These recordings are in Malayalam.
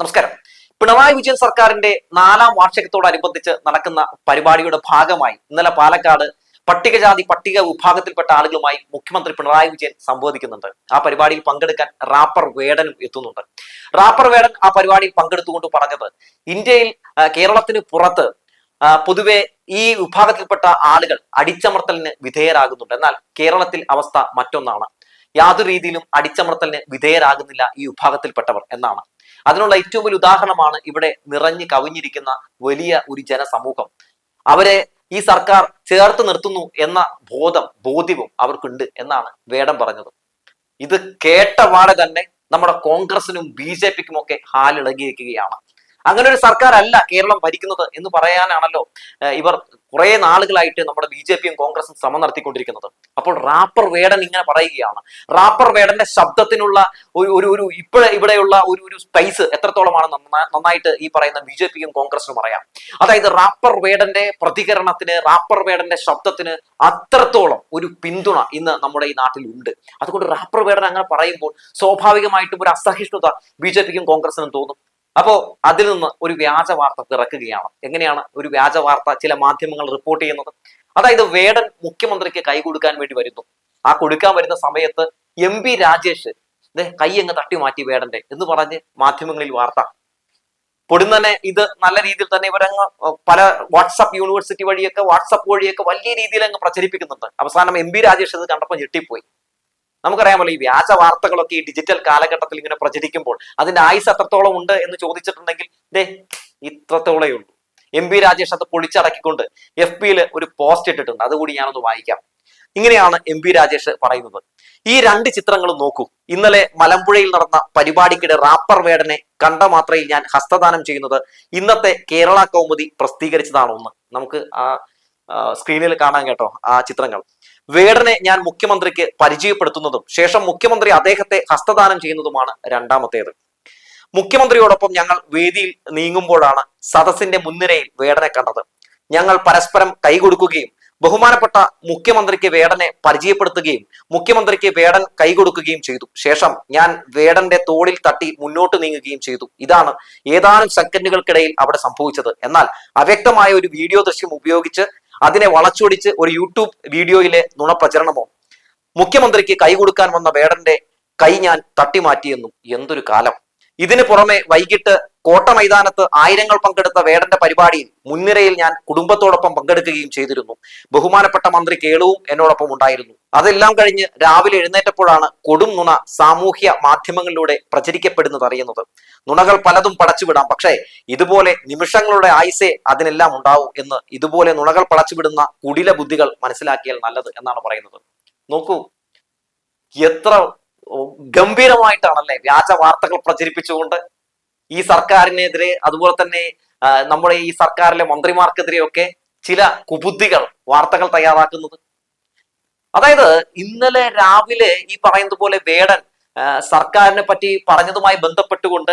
നമസ്കാരം. പിണറായി വിജയൻ സർക്കാരിന്റെ നാലാം വാർഷികത്തോടനുബന്ധിച്ച് നടക്കുന്ന പരിപാടിയുടെ ഭാഗമായി ഇന്നലെ പാലക്കാട് പട്ടികജാതി പട്ടിക വിഭാഗത്തിൽപ്പെട്ട ആളുകളുമായി മുഖ്യമന്ത്രി പിണറായി വിജയൻ സംവദിക്കുന്നുണ്ട്. ആ പരിപാടിയിൽ പങ്കെടുക്കാൻ റാപ്പർ വേടനും എത്തുന്നുണ്ട്. റാപ്പർ വേടൻ ആ പരിപാടിയിൽ പങ്കെടുത്തുകൊണ്ട് പറഞ്ഞത് ഇന്ത്യയിൽ കേരളത്തിന് പുറത്ത് പൊതുവെ ഈ വിഭാഗത്തിൽപ്പെട്ട ആളുകൾ അടിച്ചമർത്തലിന് വിധേയരാകുന്നുണ്ട്. എന്നാൽ കേരളത്തിൽ അവസ്ഥ മറ്റൊന്നാണ്. യാതൊരു രീതിയിലും അടിച്ചമർത്തലിന് വിധേയരാകുന്നില്ല ഈ വിഭാഗത്തിൽപ്പെട്ടവർ എന്നാണ്. അതിനുള്ള ഏറ്റവും വലിയ ഉദാഹരണമാണ് ഇവിടെ നിറഞ്ഞു കവിഞ്ഞിരിക്കുന്ന വലിയ ഒരു ജനസമൂഹം. അവരെ ഈ സർക്കാർ ചേർത്ത് നിർത്തുന്നു എന്ന ബോധം ബോധ്യവും അവർക്കുണ്ട് എന്നാണ് വേടം പറഞ്ഞത്. ഇത് കേട്ട പാടെ തന്നെ നമ്മുടെ കോൺഗ്രസിനും ബി ജെ പിക്കും ഒക്കെ ഹാലിളകിയിരിക്കുകയാണ് അങ്ങനെ ഒരു സർക്കാർ അല്ല കേരളം ഭരിക്കുന്നത് എന്ന് പറയാനാണല്ലോ ഇവർ കുറെ നാളുകളായിട്ട് നമ്മുടെ ബി ജെ പിയും കോൺഗ്രസും ശ്രമം നടത്തിക്കൊണ്ടിരിക്കുന്നത്. അപ്പോൾ റാപ്പർ വേടൻ ഇങ്ങനെ പറയുകയാണ്. റാപ്പർ വേടന്റെ ശബ്ദത്തിനുള്ള ഒരു ഒരു ഒരു ഇപ്പോഴ ഇവിടെയുള്ള ഒരു ഒരു സ്പൈസ് എത്രത്തോളമാണ് നന്നായിട്ട് ഈ പറയുന്ന ബി ജെ പിയും കോൺഗ്രസിനും അറിയാം. അതായത് റാപ്പർ വേടന്റെ പ്രതികരണത്തിന് റാപ്പർ വേടന്റെ ശബ്ദത്തിന് അത്രത്തോളം ഒരു പിന്തുണ ഇന്ന് നമ്മുടെ ഈ നാട്ടിൽ ഉണ്ട്. അതുകൊണ്ട് റാപ്പർ വേടൻ അങ്ങനെ പറയുമ്പോൾ സ്വാഭാവികമായിട്ടും ഒരു അസഹിഷ്ണുത ബി ജെ പിക്കും കോൺഗ്രസിനും തോന്നും. അപ്പോ അതിൽ നിന്ന് ഒരു വ്യാജ വാർത്ത പിറക്കുകയാണ്. എങ്ങനെയാണ് ഒരു വ്യാജ വാർത്ത ചില മാധ്യമങ്ങൾ റിപ്പോർട്ട് ചെയ്യുന്നത്? അതായത് വേടൻ മുഖ്യമന്ത്രിക്ക് കൈ കൊടുക്കാൻ വേണ്ടി വരുന്നു. ആ കൊടുക്കാൻ വരുന്ന സമയത്ത് എം പി രാജേഷ് കൈ അങ്ങ് തട്ടി മാറ്റി വേടന്റെ എന്ന് പറഞ്ഞ് മാധ്യമങ്ങളിൽ വാർത്ത. പൊടുന്നനെ ഇത് നല്ല രീതിയിൽ തന്നെ ഇവരങ്ങ് പല വാട്സപ്പ് യൂണിവേഴ്സിറ്റി വഴിയൊക്കെ വാട്സപ്പ് വഴിയൊക്കെ വലിയ രീതിയിൽ അങ്ങ് പ്രചരിപ്പിക്കുന്നുണ്ട്. അവസാനം എം പി രാജേഷ് ഇത് കണ്ടപ്പോൾ ഞെട്ടിപ്പോയി. നമുക്കറിയാമല്ലോ ഈ വ്യാജ വാർത്തകളൊക്കെ ഈ ഡിജിറ്റൽ കാലഘട്ടത്തിൽ ഇങ്ങനെ പ്രചരിക്കുമ്പോൾ അതിന്റെ ആയുസ് എത്രത്തോളം ഉണ്ട് എന്ന് ചോദിച്ചിട്ടുണ്ടെങ്കിൽ ദേ ഇത്രത്തോളേ ഉള്ളൂ. എം പി രാജേഷ് അത് പൊളിച്ചടക്കിക്കൊണ്ട് എഫ് പിയിൽ ഒരു പോസ്റ്റ് ഇട്ടിട്ടുണ്ട്. അതുകൂടി ഞാനൊന്ന് വായിക്കാം. ഇങ്ങനെയാണ് എം പി രാജേഷ് പറയുന്നത്. ഈ രണ്ട് ചിത്രങ്ങളും നോക്കൂ. ഇന്നലെ മലമ്പുഴയിൽ നടന്ന പരിപാടിക്കിടെ റാപ്പർ വേടനെ കണ്ട മാത്രയിൽ ഞാൻ ഹസ്തദാനം ചെയ്യുന്നത് ഇന്നത്തെ കേരള കൗമുദി പ്രസിദ്ധീകരിച്ചതാണ് ഒന്ന് നമുക്ക് ആ സ്ക്രീനിൽ കാണാൻ കേട്ടോ ആ ചിത്രങ്ങൾ. വേടനെ ഞാൻ മുഖ്യമന്ത്രിക്ക് പരിചയപ്പെടുത്തുന്നതും ശേഷം മുഖ്യമന്ത്രി അദ്ദേഹത്തെ ഹസ്തദാനം ചെയ്യുന്നതുമാണ് രണ്ടാമത്തേത്. മുഖ്യമന്ത്രിയോടൊപ്പം ഞങ്ങൾ വേദിയിൽ നീങ്ങുമ്പോഴാണ് സദസ്സിന്റെ മുൻനിരയിൽ വേടനെ കണ്ടത്. ഞങ്ങൾ പരസ്പരം കൈകൊടുക്കുകയും ബഹുമാനപ്പെട്ട മുഖ്യമന്ത്രിക്ക് വേടനെ പരിചയപ്പെടുത്തുകയും മുഖ്യമന്ത്രിക്ക് വേടൻ കൈകൊടുക്കുകയും ചെയ്തു. ശേഷം ഞാൻ വേടന്റെ തോളിൽ തട്ടി മുന്നോട്ട് നീങ്ങുകയും ചെയ്തു. ഇതാണ് ഏതാനും സെക്കൻഡുകൾക്കിടയിൽ അവിടെ സംഭവിച്ചത്. എന്നാൽ അവ്യക്തമായ ഒരു വീഡിയോ ദൃശ്യം ഉപയോഗിച്ച് അതിനെ വളച്ചൊടിച്ച് ഒരു യൂട്യൂബ് വീഡിയോയിലെ നുണപ്രചരണമോ? മുഖ്യമന്ത്രിക്ക് കൈ കൊടുക്കാൻ വന്ന വേടന്റെ കൈ ഞാൻ തട്ടിമാറ്റിയെന്നും എന്തൊരു കാലം. ഇതിന് പുറമെ വൈകിട്ട് കോട്ട മൈതാനത്ത് ആയിരങ്ങൾ പങ്കെടുത്ത വേടന്റെ പരിപാടിയിൽ മുൻനിരയിൽ ഞാൻ കുടുംബത്തോടൊപ്പം പങ്കെടുക്കുകയും ചെയ്തിരുന്നു. ബഹുമാനപ്പെട്ട മന്ത്രി കേളുവും എന്നോടൊപ്പം ഉണ്ടായിരുന്നു. അതെല്ലാം കഴിഞ്ഞ് രാവിലെ എഴുന്നേറ്റപ്പോഴാണ് കൊടും നുണ സാമൂഹ്യ മാധ്യമങ്ങളിലൂടെ പ്രചരിക്കപ്പെടുന്നത് അറിയുന്നത്. നുണകൾ പലതും പടച്ചുവിടാം. പക്ഷേ ഇതുപോലെ നിമിഷങ്ങളുടെ ആയുസേ അതിനെല്ലാം ഉണ്ടാവും എന്ന് ഇതുപോലെ നുണകൾ പടച്ചുവിടുന്ന കുടില ബുദ്ധികൾ മനസ്സിലാക്കിയാൽ നല്ലത് എന്നാണ് പറയുന്നത്. നോക്കൂ എത്ര ഗംഭീരമായിട്ടാണല്ലേ വ്യാജ വാർത്തകൾ പ്രചരിപ്പിച്ചുകൊണ്ട് ഈ സർക്കാരിനെതിരെ അതുപോലെ തന്നെ നമ്മുടെ ഈ സർക്കാരിലെ മന്ത്രിമാർക്കെതിരെയൊക്കെ ചില കുബുദ്ധികൾ വാർത്തകൾ തയ്യാറാക്കുന്നത്. അതായത് ഇന്നലെ രാവിലെ ഈ പറയുന്നത് പോലെ വേടൻ സർക്കാരിനെ പറ്റി പറഞ്ഞതുമായി ബന്ധപ്പെട്ടുകൊണ്ട്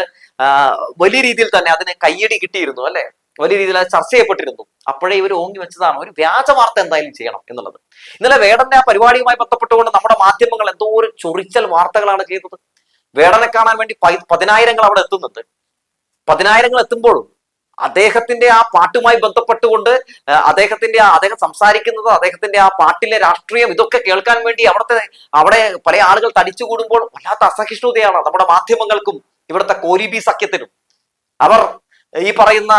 വലിയ രീതിയിൽ തന്നെ അതിന് കയ്യടി കിട്ടിയിരുന്നു അല്ലെ? വലിയ രീതിയിൽ അത് ചർച്ച ചെയ്യപ്പെട്ടിരുന്നു. അപ്പോഴേ ഇവർ ഓങ്ങി വെച്ചതാണ്. ഒരു വ്യാജ വാർത്ത എന്തായാലും ചെയ്യണം എന്നുള്ളത്. ഇന്നലെ വേടന്റെ ആ പരിപാടിയുമായി ബന്ധപ്പെട്ടുകൊണ്ട് നമ്മുടെ മാധ്യമങ്ങൾ എന്തോ ഒരു ചൊറിച്ചൽ വാർത്തകളാണ് ചെയ്തത് വേടനെ കാണാൻ വേണ്ടി പതിനായിരങ്ങൾ അവിടെ എത്തുന്നുണ്ട്. പതിനായിരങ്ങൾ എത്തുമ്പോഴും അദ്ദേഹത്തിന്റെ ആ പാട്ടുമായി ബന്ധപ്പെട്ടുകൊണ്ട് അദ്ദേഹത്തിന്റെ ആ അദ്ദേഹം സംസാരിക്കുന്നത് അദ്ദേഹത്തിന്റെ ആ പാട്ടിലെ രാഷ്ട്രീയം ഇതൊക്കെ കേൾക്കാൻ വേണ്ടി അവിടുത്തെ അവിടെ പല ആളുകൾ തടിച്ചുകൂടുമ്പോൾ വല്ലാത്ത അസഹിഷ്ണുതയാണ് നമ്മുടെ മാധ്യമങ്ങൾക്കും ഇവിടുത്തെ കോരിബി സഖ്യത്തിനും. അവർ ഈ പറയുന്ന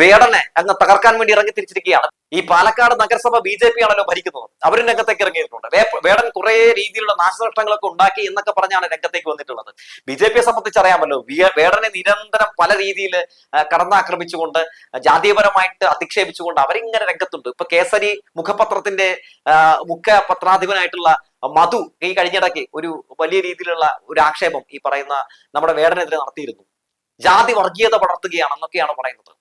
വേടനെ അങ്ങ് തകർക്കാൻ വേണ്ടി ഇറങ്ങി തിരിച്ചിരിക്കുകയാണ്. ഈ പാലക്കാട് നഗരസഭ ബി ജെ പി ആണല്ലോ ഭരിക്കുന്നത്. അവരും രംഗത്തേക്ക് ഇറങ്ങിയിട്ടുണ്ട്. വേടൻ കുറെ രീതിയിലുള്ള നാശനഷ്ടങ്ങളൊക്കെ ഉണ്ടാക്കി എന്നൊക്കെ പറഞ്ഞാണ് രംഗത്തേക്ക് വന്നിട്ടുള്ളത്. ബി ജെ പിയെ സംബന്ധിച്ച് അറിയാമല്ലോ വേടനെ നിരന്തരം പല രീതിയിൽ കടന്നാക്രമിച്ചുകൊണ്ട് ജാതീയപരമായിട്ട് അധിക്ഷേപിച്ചുകൊണ്ട് അവരിങ്ങനെ രംഗത്തുണ്ട്. ഇപ്പൊ കേസരി മുഖപത്രത്തിന്റെ മുഖ്യ പത്രാധിപനായിട്ടുള്ള മധു ഈ കഴിഞ്ഞിടയ്ക്ക് ഒരു വലിയ രീതിയിലുള്ള ഒരു ആക്ഷേപം ഈ പറയുന്ന നമ്മുടെ വേടനെതിരെ നടത്തിയിരുന്നു. ജാതി വർഗീയത പടർത്തുകയാണെന്നൊക്കെയാണ് പറയുന്നത്.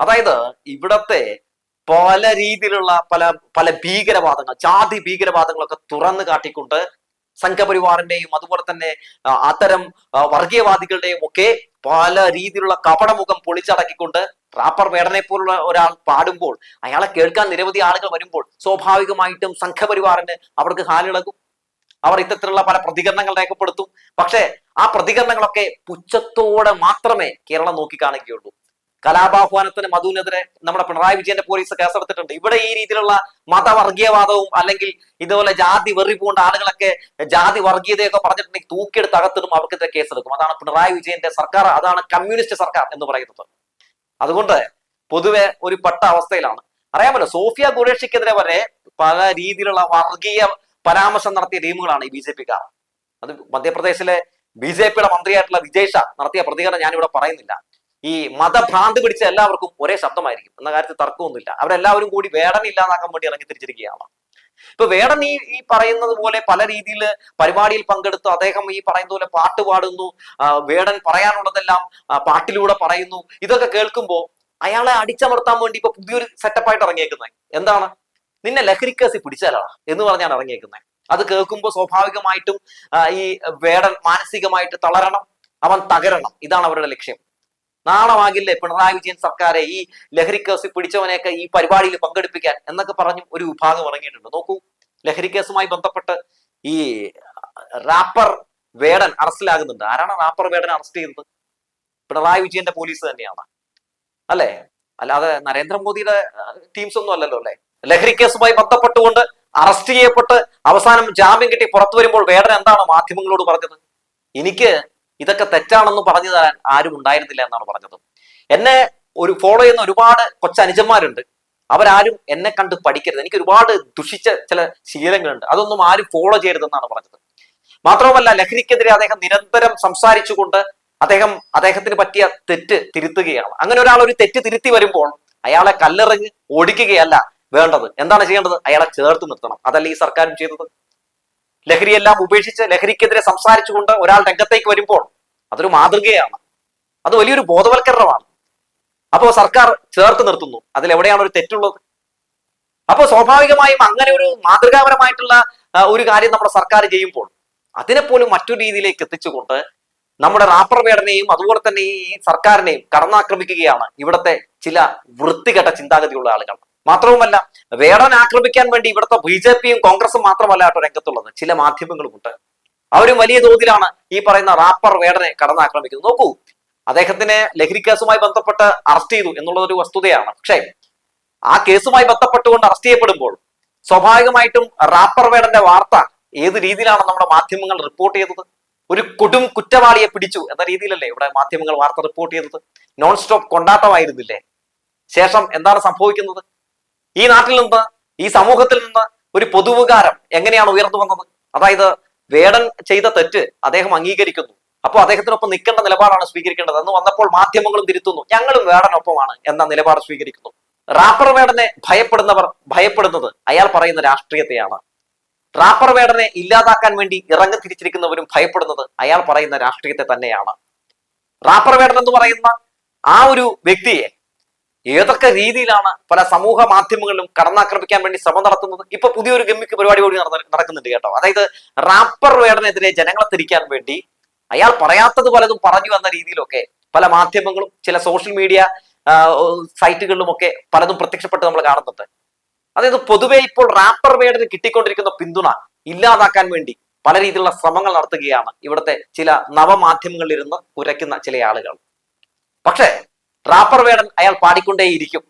അതായത് ഇവിടത്തെ പല രീതിയിലുള്ള പല പല ഭീകരവാദങ്ങൾ ജാതി ഭീകരവാദങ്ങളൊക്കെ തുറന്നു കാട്ടിക്കൊണ്ട് സംഘപരിവാറിന്റെയും അതുപോലെ തന്നെ അത്തരം വർഗീയവാദികളുടെയും ഒക്കെ പല രീതിയിലുള്ള കപടമുഖം പൊളിച്ചടക്കിക്കൊണ്ട് റാപ്പർ വേടനെ പോലുള്ള ഒരാൾ പാടുമ്പോൾ അയാളെ കേൾക്കാൻ നിരവധി ആളുകൾ വരുമ്പോൾ സ്വാഭാവികമായിട്ടും സംഘപരിവാറിന് അവർക്ക് ഹാലിളകും അവർ ഇത്തരത്തിലുള്ള പല പ്രതികരണങ്ങൾ രേഖപ്പെടുത്തും. പക്ഷേ ആ പ്രതികരണങ്ങളൊക്കെ പുച്ഛത്തോടെ മാത്രമേ കേരളം നോക്കിക്കാണുകയുള്ളൂ. കലാപാഹ്വാനത്തിന് മധുവിനെതിരെ നമ്മുടെ പിണറായി വിജയന്റെ പോലീസ് കേസെടുത്തിട്ടുണ്ട്. ഇവിടെ ഈ രീതിയിലുള്ള മതവർഗീയവാദവും അല്ലെങ്കിൽ ഇതുപോലെ ജാതി വെറി പോകേണ്ട ആളുകളൊക്കെ ജാതി വർഗീയതയൊക്കെ പറഞ്ഞിട്ടുണ്ടെങ്കിൽ തൂക്കിയെടുത്ത് അകത്തിടും അവർക്കെതിരെ കേസെടുക്കും. അതാണ് പിണറായി വിജയന്റെ സർക്കാർ അതാണ് കമ്മ്യൂണിസ്റ്റ് സർക്കാർ എന്ന് പറയുന്നത്. അതുകൊണ്ട് പൊതുവെ ഒരു പെട്ട അവസ്ഥയിലാണ്. അറിയാമല്ലോ സോഫിയ ഖുറേഷിക്കെതിരെ വരെ പല രീതിയിലുള്ള വർഗീയ പരാമർശം നടത്തിയ ടീമുകളാണ് ഈ ബി ജെ പിക്കാർ. അത് മധ്യപ്രദേശിലെ ബി ജെ പിയുടെ മന്ത്രിയായിട്ടുള്ള വിജയ് ഷാ നടത്തിയ പ്രതികരണം ഞാനിവിടെ പറയുന്നില്ല. ഈ മതഭ്രാന്ത് പിടിച്ച എല്ലാവർക്കും ഒരേ ശബ്ദമായിരിക്കും. എന്ന കാര്യത്തിൽ തർക്കമൊന്നുമില്ല. അവരെല്ലാവരും കൂടി വേടൻ ഇല്ലാതാക്കാൻ വേണ്ടി ഇറങ്ങി തിരിച്ചിരിക്കുകയാണ് ഇപ്പൊ വേടൻ ഈ ഈ പറയുന്നത് പോലെ പല രീതിയിൽ പരിപാടിയിൽ പങ്കെടുത്തു അദ്ദേഹം ഈ പറയുന്ന പോലെ പാട്ട് പാടുന്നു വേടൻ പറയാനുള്ളതെല്ലാം പാട്ടിലൂടെ പറയുന്നു. ഇതൊക്കെ കേൾക്കുമ്പോൾ അയാളെ അടിച്ചമർത്താൻ വേണ്ടി ഇപ്പൊ പുതിയൊരു സെറ്റപ്പായിട്ട് ഇറങ്ങിയേക്കുന്നത് എന്താണ്? നിന്നെ ലഹരിക്കേസി പിടിച്ചാലാണ് എന്ന് പറഞ്ഞാണ് ഇറങ്ങിയേക്കുന്നത് അത് കേൾക്കുമ്പോൾ സ്വാഭാവികമായിട്ടും ഈ വേടൻ മാനസികമായിട്ട് തളരണം അവൻ തകരണം. ഇതാണ് അവരുടെ ലക്ഷ്യം. നാണമാകില്ലേ പിണറായി വിജയൻ സർക്കാരെ ഈ ലഹരി കേസ് പിടിച്ചവനെയൊക്കെ ഈ പരിപാടിയിൽ പങ്കെടുപ്പിക്കാൻ എന്നൊക്കെ പറഞ്ഞു ഒരു വിഭാഗം ഇറങ്ങിയിട്ടുണ്ട്. നോക്കൂ ലഹരി കേസുമായി ബന്ധപ്പെട്ട് ഈ റാപ്പർ വേടൻ അറസ്റ്റിലാകുന്നുണ്ട്. ആരാണ് റാപ്പർ വേടൻ അറസ്റ്റ് ചെയ്തത്? പിണറായി വിജയന്റെ പോലീസ് തന്നെയാണ്. അല്ലേ? അല്ലാതെ നരേന്ദ്രമോദിയുടെ ടീംസ് ഒന്നും അല്ലല്ലോ അല്ലെ? ലഹരി കേസുമായി ബന്ധപ്പെട്ടുകൊണ്ട് അറസ്റ്റ് ചെയ്യപ്പെട്ട് അവസാനം ജാമ്യം കിട്ടി പുറത്തു വരുമ്പോൾ വേടൻ എന്താണ് മാധ്യമങ്ങളോട് പറഞ്ഞത്? എനിക്ക് ഇതൊക്കെ തെറ്റാണെന്ന് പറഞ്ഞു തരാൻ ആരും ഉണ്ടായിരുന്നില്ല എന്നാണ് പറഞ്ഞത്. എന്നെ ഒരു ഫോളോ ചെയ്യുന്ന ഒരുപാട് കൊച്ചനുജന്മാരുണ്ട് അവരാരും എന്നെ കണ്ട് പഠിക്കരുത്. എനിക്ക് ഒരുപാട് ദുഷിച്ച ചില ശീലങ്ങളുണ്ട്. അതൊന്നും ആരും ഫോളോ ചെയ്യരുതെന്നാണ് പറഞ്ഞത്. മാത്രവുമല്ല ലഹരിക്കെതിരെ അദ്ദേഹം നിരന്തരം സംസാരിച്ചുകൊണ്ട് അദ്ദേഹം അദ്ദേഹത്തിന് പറ്റിയ തെറ്റ് തിരുത്തുകയാണ്. അങ്ങനെ ഒരാൾ ഒരു തെറ്റ് തിരുത്തി വരുമ്പോൾ അയാളെ കല്ലെറിഞ്ഞ് ഓടിക്കുകയല്ല വേണ്ടത്. എന്താണ് ചെയ്യേണ്ടത്? അയാളെ ചേർത്ത് നിർത്തണം. അതല്ല ഈ സർക്കാരും ചെയ്തത്? ലഹരിയെല്ലാം ഉപേക്ഷിച്ച് ലഹരിക്കെതിരെ സംസാരിച്ചുകൊണ്ട് ഒരാൾ രംഗത്തേക്ക് വരുമ്പോൾ അതൊരു മാതൃകയാണ്. അത് വലിയൊരു ബോധവൽക്കരണമാണ്. അപ്പോൾ സർക്കാർ ചേർത്ത് നിർത്തുന്നു. അതിൽ എവിടെയാണ് ഒരു തെറ്റുള്ളത്? അപ്പോൾ സ്വാഭാവികമായും അങ്ങനെ ഒരു മാതൃകാപരമായിട്ടുള്ള ഒരു കാര്യം നമ്മുടെ സർക്കാർ ചെയ്യുമ്പോൾ അതിനെപ്പോലും മറ്റൊരു രീതിയിലേക്ക് എത്തിച്ചുകൊണ്ട് നമ്മുടെ റാപ്പർ വേടനെയും അതുപോലെ തന്നെ ഈ സർക്കാരിനെയും കടന്നാക്രമിക്കുകയാണ് ഇവിടുത്തെ ചില വൃത്തികെട്ട ചിന്താഗതിയുള്ള ആളുകൾ. മാത്രവുമല്ല വേടൻ ആക്രമിക്കാൻ വേണ്ടി ഇവിടുത്തെ ബി ജെ പിയും കോൺഗ്രസും മാത്രമല്ല കേട്ടോ രംഗത്തുള്ളത്. ചില മാധ്യമങ്ങളുമുണ്ട്. അവരും വലിയ തോതിലാണ് ഈ പറയുന്ന റാപ്പർ വേടനെ കടന്നാക്രമിക്കുന്നത്. നോക്കൂ അദ്ദേഹത്തിനെ ലഹരി കേസുമായി ബന്ധപ്പെട്ട് അറസ്റ്റ് ചെയ്തു എന്നുള്ളത് ഒരു വസ്തുതയാണ്. പക്ഷേ ആ കേസുമായി ബന്ധപ്പെട്ടുകൊണ്ട് അറസ്റ്റ് ചെയ്യപ്പെടുമ്പോൾ സ്വാഭാവികമായിട്ടും റാപ്പർ വേടന്റെ വാർത്ത ഏത് രീതിയിലാണ് നമ്മുടെ മാധ്യമങ്ങൾ റിപ്പോർട്ട് ചെയ്തത്? ഒരു കൊടും കുറ്റവാളിയെ പിടിച്ചു എന്ന രീതിയിലല്ലേ ഇവിടെ മാധ്യമങ്ങൾ വാർത്ത റിപ്പോർട്ട് ചെയ്തത്? നോൺ സ്റ്റോപ്പ് കൊണ്ടാട്ടമായിരുന്നില്ലേ? ശേഷം എന്താണ് സംഭവിക്കുന്നത്? ഈ നാട്ടിൽ നിന്ന് ഈ സമൂഹത്തിൽ നിന്ന് ഒരു പൊതുവികാരം എങ്ങനെയാണ് ഉയർന്നു വന്നത്? അതായത് വേടൻ ചെയ്ത തെറ്റ് അദ്ദേഹം അംഗീകരിക്കുന്നു. അപ്പോൾ അദ്ദേഹത്തിനൊപ്പം നിൽക്കേണ്ട നിലപാടാണ് സ്വീകരിക്കേണ്ടത്. എന്ന് വന്നപ്പോൾ മാധ്യമങ്ങളും തിരുത്തുന്നു. ഞങ്ങളും വേടനൊപ്പമാണ് എന്ന നിലപാട് സ്വീകരിക്കുന്നു. റാപ്പർ വേടനെ ഭയപ്പെടുന്നവർ ഭയപ്പെടുന്നത് അയാൾ പറയുന്ന രാഷ്ട്രീയത്തെയാണ്. റാപ്പർ വേടനെ ഇല്ലാതാക്കാൻ വേണ്ടി ഇറങ്ങി തിരിച്ചിരിക്കുന്നവരും ഭയപ്പെടുന്നത് അയാൾ പറയുന്ന രാഷ്ട്രീയത്തെ തന്നെയാണ്. റാപ്പർ വേടൻ എന്ന് പറയുന്ന ആ ഒരു വ്യക്തിയെ ഏതൊക്കെ രീതിയിലാണ് പല സമൂഹ മാധ്യമങ്ങളിലും കടന്നാക്രമിക്കാൻ വേണ്ടി ശ്രമം നടത്തുന്നത്? ഇപ്പൊ പുതിയൊരു ഗമ്മിക്ക് പരിപാടി കൂടി നടക്കുന്നുണ്ട് കേട്ടോ. അതായത് റാപ്പർ വേടനെതിരെ ജനങ്ങളെ തിരിക്കാൻ വേണ്ടി അയാൾ പറയാത്തത് പലതും പറഞ്ഞു എന്ന രീതിയിലൊക്കെ പല മാധ്യമങ്ങളും ചില സോഷ്യൽ മീഡിയ സൈറ്റുകളിലും ഒക്കെ പലതും പ്രത്യക്ഷപ്പെട്ട് നമ്മൾ കാണുന്നുണ്ട്. അതായത് പൊതുവെ ഇപ്പോൾ റാപ്പർ വേടന് കിട്ടിക്കൊണ്ടിരിക്കുന്ന പിന്തുണ ഇല്ലാതാക്കാൻ വേണ്ടി പല രീതിയിലുള്ള ശ്രമങ്ങൾ നടത്തുകയാണ് ഇവിടുത്തെ ചില നവമാധ്യമങ്ങളിൽ ഇരുന്ന് കുരയ്ക്കുന്ന ചില ആളുകൾ. പക്ഷേ റാപ്പർ വേടൻ അയാൾ പാടിക്കൊണ്ടേയിരിക്കും.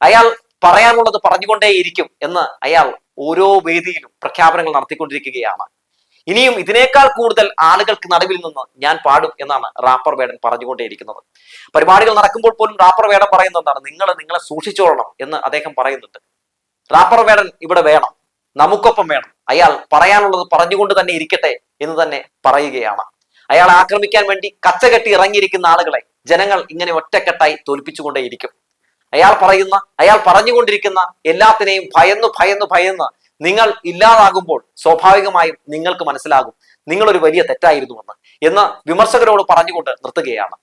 അയാൾ പറയാനുള്ളത് പറഞ്ഞുകൊണ്ടേയിരിക്കും എന്ന് അയാൾ ഓരോ വേദിയിലും പ്രഖ്യാപനങ്ങൾ നടത്തിക്കൊണ്ടിരിക്കുകയാണ്. ഇനിയും ഇതിനേക്കാൾ കൂടുതൽ ആളുകൾക്ക് നടുവിൽ നിന്ന് ഞാൻ പാടും എന്നാണ് റാപ്പർ വേടൻ പറഞ്ഞുകൊണ്ടേയിരിക്കുന്നത്. പരിപാടികൾ നടക്കുമ്പോൾ പോലും റാപ്പർ വേടൻ പറയുന്നത് എന്താണ്? നിങ്ങൾ നിങ്ങളെ സൂക്ഷിച്ചോളണം എന്ന് അദ്ദേഹം പറയുന്നുണ്ട്. റാപ്പർ വേടൻ ഇവിടെ വേണം. നമുക്കൊപ്പം വേണം. അയാൾ പറയാനുള്ളത് പറഞ്ഞുകൊണ്ട് തന്നെ ഇരിക്കട്ടെ എന്ന് തന്നെ പറയുകയാണ്. അയാൾ ആക്രമിക്കാൻ വേണ്ടി കച്ചകെട്ടി ഇറങ്ങിയിരിക്കുന്ന ആളുകളെ ജനങ്ങൾ ഇങ്ങനെ ഒറ്റക്കെട്ടായി തോൽപ്പിച്ചുകൊണ്ടേയിരിക്കും. അയാൾ പറയുന്ന അയാൾ പറഞ്ഞുകൊണ്ടിരിക്കുന്ന എല്ലാത്തിനെയും ഭയന്ന് ഭയന്ന് ഭയന്ന് നിങ്ങൾ ഇല്ലാതാകുമ്പോൾ സ്വാഭാവികമായും നിങ്ങൾക്ക് മനസ്സിലാകും നിങ്ങളൊരു വലിയ തെറ്റായിരുന്നുവെന്ന് എന്ന് വിമർശകരോട് പറഞ്ഞുകൊണ്ട് നിർത്തുകയാണ്.